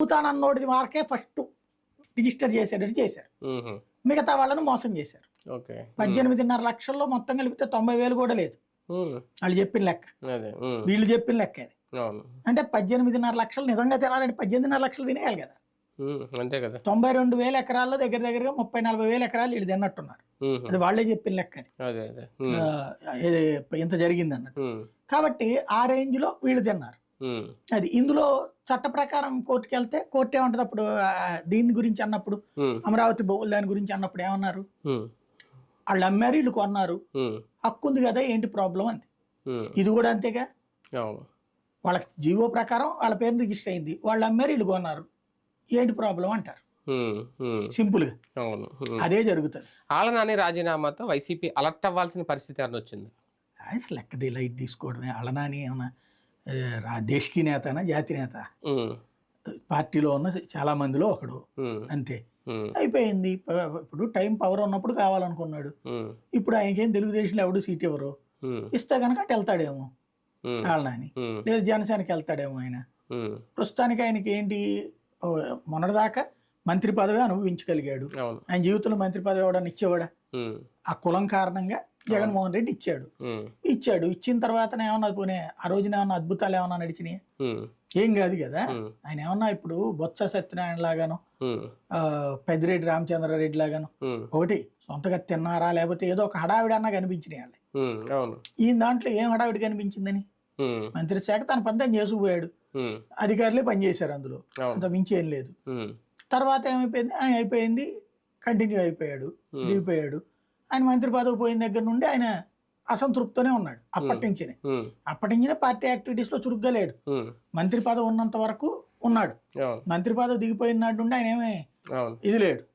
అడుగుతానన్నోడిది వరకే first register చేసేటట్టు చేశారు. మిగతా వాళ్ళని మోసం చేశారు. పద్దెనిమిదిన్నర లక్షల్లో మొత్తం కలిపితే తొంభై వేలు కూడా లేదు. వాళ్ళు చెప్పిన లెక్క. వీళ్ళు చెప్పిన లెక్క అది. అంటే పద్దెనిమిదిన్నర లక్షలు నిజంగా తినాలంటే పద్దెనిమిదిన్నర లక్షలు తినేయాలి కదా. అంతే కదా. తొంభై రెండు వేల ఎకరాల్లో దగ్గర దగ్గరగా ముప్పై నలభై వేల ఎకరాలు వీళ్ళు తిన్నట్టున్నారు. అది వాళ్ళే చెప్పిన లెక్క అది. ఇంత జరిగింది అన్నట్టు. కాబట్టి ఆ రేంజ్లో వీళ్ళు తిన్నారు. అది ఇందులో చట్ట ప్రకారం కోర్టుకి వెళ్తే కోర్టు ఏమంటది అప్పుడు దీని గురించి అన్నప్పుడు. అమరావతి బొవ్వులు దాని గురించి అన్నప్పుడు ఏమన్నారు. వాళ్ళు అమ్మారు వీళ్ళు కొన్నారు. హక్కు ఉంది కదా ఏంటి ప్రాబ్లం అంది. ఇది కూడా అంతేగా? వాళ్ళకి జీవో ప్రకారం వాళ్ళ పేరు రిజిస్టర్ అయింది. వాళ్ళు అమ్మారు వీళ్ళు కొన్నారు. ఏంటి ప్రాబ్లం అంటారు. సింపుల్గా అవును. అదే జరుగుతుంది. ఆలనాని రాజీనామాతో వైసీపీ అలర్ట్ అవ్వాల్సిన పరిస్థితి అని వచ్చింది? అసలు లెక్కది లైట్ తీసుకోవడమే. అలనాని ఏమన్నా దేశకీ నేతనా జాతి నేత. పార్టీలో ఉన్న చాలా మందిలో ఒకడు. అంతే. అయిపోయింది ఇప్పుడు టైం పవర్ ఉన్నప్పుడు కావాలనుకున్నాడు. ఇప్పుడు ఆయనకేం తెలుగుదేశంలో ఎవడు సీట్ ఇవ్వరు. ఇస్తే కనుక అటు వెళ్తాడేమో. వాళ్ళని. లేదా జనసేనకి వెళ్తాడేమో ఆయన. ప్రస్తుతానికి ఆయనకి ఏంటి మొన్నటిదాకా మంత్రి పదవి అనుభవించగలిగాడు ఆయన జీవితంలో మంత్రి పదవి ఎవడన్నా ఇచ్చేవాడా. ఆ కులం కారణంగా జగన్మోహన్ రెడ్డి ఇచ్చాడు. ఇచ్చాడు. ఇచ్చిన తర్వాత ఏమన్నా పోనీ ఆ రోజున ఏమన్నా అద్భుతాలు ఏమన్నా నడిచినాయి. ఏం కాదు కదా. ఆయన ఏమన్నా ఇప్పుడు బొత్స సత్యనారాయణ లాగాను పెద్దిరెడ్డి రామచంద్రారెడ్డి లాగాను. ఒకటి సొంతగా తిన్నారా? లేకపోతే ఏదో ఒక హడావిడి అన్నా కనిపించినాయి ఈ దాంట్లో ఏం హడావిడి కనిపించిందని. మంత్రి శాఖ తన పని తను చేసుకుపోయాడు. అధికారులే పనిచేశారు అందులో. అంత మించి ఏం లేదు. తర్వాత ఏమైపోయింది? ఆయన అయిపోయింది కంటిన్యూ అయిపోయాడు దిగిపోయాడు ఆయన మంత్రి పదవి పోయిన దగ్గర నుండి ఆయన అసంతృప్తితోనే ఉన్నాడు. అప్పటి నుంచినే. అప్పటి నుంచినే పార్టీ యాక్టివిటీస్లో చురుగ్గా లేడు. మంత్రి పదవి ఉన్నంత వరకు ఉన్నాడు. మంత్రి పదవి దిగిపోయిన నాటి నుండి ఆయన ఏమీ ఇది లేడు.